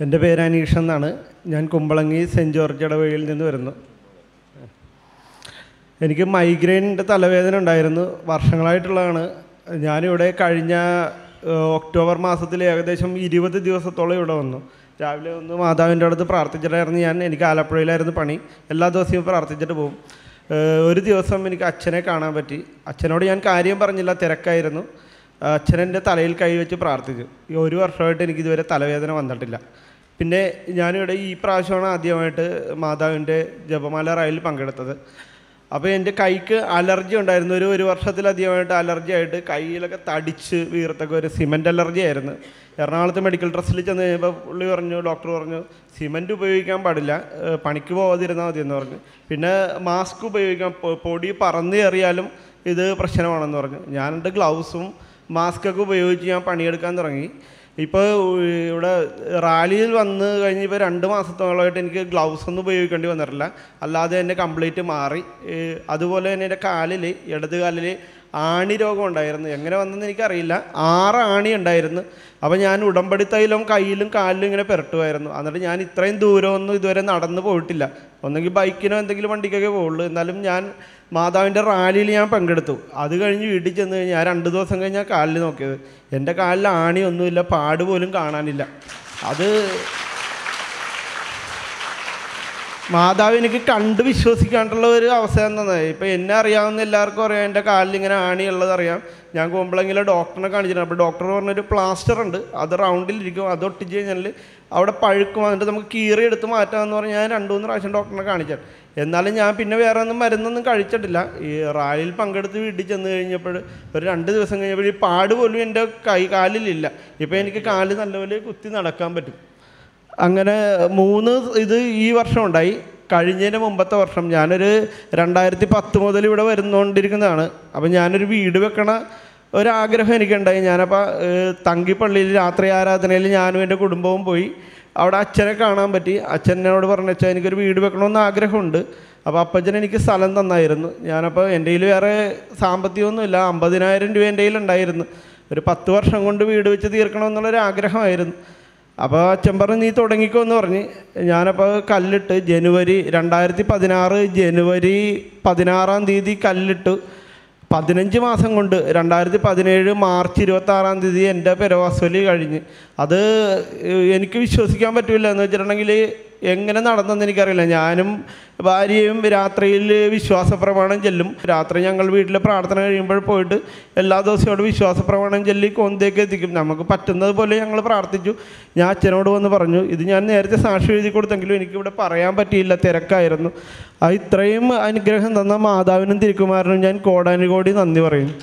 എന്റെ പേര് അനീഷ് എന്നാണ്. ഞാൻ കുമ്പളങ്ങി സെന്റ് ജോർജ് ഇടവഴിയിൽ നിന്ന് വരുന്നു. എനിക്ക് മൈഗ്രെയിനിന്റെ തലവേദന ഉണ്ടായിരുന്നു. വർഷങ്ങളായിട്ടുള്ളതാണ്. ഞാനിവിടെ കഴിഞ്ഞ ഒക്ടോബർ മാസത്തിൽ ഏകദേശം ഇരുപത് ദിവസത്തോളം ഇവിടെ വന്നു. രാവിലെ ഒന്ന് മാതാവിന്റെ അടുത്ത് പ്രാർത്ഥിച്ചിട്ടായിരുന്നു ഞാൻ. എനിക്ക് ആലപ്പുഴയിലായിരുന്നു പണി. എല്ലാ ദിവസവും പ്രാർത്ഥിച്ചിട്ട് പോകും. ഒരു ദിവസം എനിക്ക് അച്ഛനെ കാണാൻ പറ്റി. അച്ഛനോട് ഞാൻ കാര്യം പറഞ്ഞില്ല. തിരക്കായിരുന്നു. അച്ഛനെന്റെ തലയിൽ കൈ വെച്ച് പ്രാർത്ഥിച്ചു. ഈ ഒരു വർഷമായിട്ട് എനിക്കിതുവരെ തലവേദന വന്നിട്ടില്ല. പിന്നെ ഞാനിവിടെ ഈ പ്രാവശ്യമാണ് ആദ്യമായിട്ട് മാതാവിന്റെ ജപമാല റായിൽ പങ്കെടുത്തത്. അപ്പോൾ എന്റെ കൈക്ക് അലർജി ഉണ്ടായിരുന്നു. ഒരു ഒരു വർഷത്തിലധികമായിട്ട് അലർജി ആയിട്ട് കയ്യിലൊക്കെ തടിച്ച് വീർത്തൊക്കെ ഒരു സിമന്റ് അലർജി ആയിരുന്നു. എറണാകുളത്ത് മെഡിക്കൽ ട്രസ്റ്റിൽ ചെന്ന് കഴിഞ്ഞപ്പോൾ പുള്ളി പറഞ്ഞു ഡോക്ടർ പറഞ്ഞു സിമന്റ് ഉപയോഗിക്കാൻ പാടില്ല. പണിക്ക് പോകാതിരുന്നാൽ മതി എന്ന് പറഞ്ഞു. പിന്നെ മാസ്ക് ഉപയോഗിക്കാൻ പൊടി പറന്നു കയറിയാലും ഇത് പ്രശ്നമാണെന്ന് പറഞ്ഞു. ഞാനെന്റെ ഗ്ലൗസും മാസ്കൊക്കെ ഉപയോഗിച്ച് ഞാൻ പണിയെടുക്കാൻ തുടങ്ങി. ഇപ്പോൾ ഇവിടെ റാലിയിൽ വന്ന് കഴിഞ്ഞ് ഇപ്പോൾ രണ്ട് മാസത്തോളമായിട്ട് എനിക്ക് ഗ്ലൗസ് ഒന്നും ഉപയോഗിക്കേണ്ടി വന്നിട്ടില്ല. അല്ലാതെ എന്റെ കംപ്ലീറ്റ് മാറി. അതുപോലെ തന്നെ എന്റെ കാലിൽ ഇടത് കാലിൽ ആണി രോഗം ഉണ്ടായിരുന്നു. എങ്ങനെ വന്നെന്ന് എനിക്കറിയില്ല. ആറ് ആണി ഉണ്ടായിരുന്നു. അപ്പോൾ ഞാൻ ഉടമ്പടി തൈലം കയ്യിലും കാലിലും ഇങ്ങനെ പുരട്ടുമായിരുന്നു. എന്നിട്ട് ഞാൻ ഇത്രയും ദൂരമൊന്നും ഇതുവരെ നടന്നു പോയിട്ടില്ല. ഒന്നെങ്കിൽ ബൈക്കിനോ എന്തെങ്കിലും വണ്ടിക്കൊക്കെ പോകുള്ളൂ എന്നാലും ഞാൻ മാതാവിന്റെ റാലിയിൽ ഞാൻ പങ്കെടുത്തു. അത് കഴിഞ്ഞ് വീട്ടിൽ ചെന്ന് കഴിഞ്ഞാൽ രണ്ട് ദിവസം കഴിഞ്ഞാൽ കാലിൽ നോക്കിയത്. എന്റെ കാലിൽ ആണിയൊന്നുമില്ല പാട് പോലും കാണാനില്ല. അത് മാതാവ് എനിക്ക് കണ്ട് വിശ്വസിക്കാണ്ടുള്ള ഒരു അവസ്ഥ തന്നത്. ഇപ്പം എന്നെ അറിയാവുന്ന എല്ലാവർക്കും അറിയാം എന്റെ കാലിൽ ഇങ്ങനെ ആണിയുള്ളത് അറിയാം. ഞാൻ കുമ്പളെങ്കിലും ഡോക്ടറിനെ കാണിച്ചിട്ടുണ്ട്. അപ്പോൾ ഡോക്ടർ പറഞ്ഞൊരു പ്ലാസ്റ്റർ ഉണ്ട്. അത് റൗണ്ടിലിരിക്കും അത് ഒട്ടിച്ച് കഴിഞ്ഞാൽ അവിടെ പഴുക്കും എന്നിട്ട് നമുക്ക് കീറി എടുത്ത് മാറ്റാമെന്ന് പറഞ്ഞാൽ ഞാൻ രണ്ട് മൂന്ന് പ്രാവശ്യം ഡോക്ടറിനെ കാണിച്ചാൽ എന്നാലും ഞാൻ പിന്നെ വേറെ ഒന്നും മരുന്നൊന്നും കഴിച്ചിട്ടില്ല. ഈ റാലിയിൽ പങ്കെടുത്ത് വീട്ടിൽ ചെന്ന് കഴിഞ്ഞപ്പോൾ ഒരു രണ്ട് ദിവസം കഴിഞ്ഞപ്പോൾ ഈ പാട് പോലും എന്റെ കൈ കാലിലില്ല. ഇപ്പോൾ എനിക്ക് കാൽ നല്ലപോലെ കുത്തി നടക്കാൻ പറ്റും. അങ്ങനെ മൂന്ന് ഇത് ഈ വർഷം ഉണ്ടായി. കഴിഞ്ഞതിന് മുമ്പത്തെ വർഷം ഞാനൊരു രണ്ടായിരത്തി പത്ത് മുതൽ ഇവിടെ വരുന്നുകൊണ്ടിരിക്കുന്നതാണ് അപ്പം ഞാനൊരു വീട് വെക്കണ ഒരാഗ്രഹം എനിക്കുണ്ടായി. ഞാനപ്പോൾ തങ്കിപ്പള്ളിയിൽ രാത്രി ആരാധനയിൽ ഞാനും എന്റെ കുടുംബവും പോയി. അവിടെ അച്ഛനെ കാണാൻ പറ്റി. അച്ഛനോട് പറഞ്ഞാൽ എനിക്കൊരു വീട് വെക്കണമെന്ന് ആഗ്രഹമുണ്ട്. അപ്പോൾ അപ്പച്ചൻ എനിക്ക് സ്ഥലം തന്നായിരുന്നു. ഞാനപ്പോൾ എന്റെ കയ്യിൽ വേറെ സാമ്പത്തികമൊന്നുമില്ല. അമ്പതിനായിരം രൂപ എന്റെ കയ്യിലുണ്ടായിരുന്നു ഒരു പത്ത് വർഷം കൊണ്ട് വീട് വെച്ച് തീർക്കണമെന്നുള്ളൊരു ആഗ്രഹമായിരുന്നു അപ്പോൾ അച്ഛൻ പറഞ്ഞു നീ തുടങ്ങിക്കോ എന്ന് പറഞ്ഞ്. ഞാനപ്പോൾ കല്ലിട്ട് ജനുവരി രണ്ടായിരത്തി പതിനാറ് ജനുവരി പതിനാറാം തീയതി കല്ലിട്ട് പതിനഞ്ച് മാസം കൊണ്ട് രണ്ടായിരത്തി പതിനേഴ് മാർച്ച് ഇരുപത്തി ആറാം തീയതി എന്റെ പെരവാസോലി കഴിഞ്ഞ്. അത് എനിക്ക് വിശ്വസിക്കാൻ പറ്റില്ല എന്ന് വെച്ചിട്ടുണ്ടെങ്കിൽ എങ്ങനെ നടന്നെന്ന് എനിക്കറിയില്ല. ഞാനും ഭാര്യയും രാത്രിയിൽ വിശ്വാസ പ്രമാണം ചെല്ലും. രാത്രി ഞങ്ങൾ വീട്ടിൽ പ്രാർത്ഥന കഴിയുമ്പോൾ പോയിട്ട് എല്ലാ ദിവസവും അവിടെ വിശ്വാസ പ്രമാണം ചൊല്ലി കൊന്തേക്ക് എത്തിക്കും. നമുക്ക് പറ്റുന്നത് പോലെ ഞങ്ങൾ പ്രാർത്ഥിച്ചു. ഞാൻ അച്ഛനോട് വന്ന് പറഞ്ഞു ഇത് ഞാൻ നേരത്തെ സാക്ഷി എഴുതി കൊടുത്തെങ്കിലും എനിക്കിവിടെ പറയാൻ പറ്റിയില്ല തിരക്കായിരുന്നു. ആ ഇത്രയും അനുഗ്രഹം തന്ന മാതാവിനും തിരുക്കുമാരനും ഞാൻ കോടാനുകോടി നന്ദി പറയും.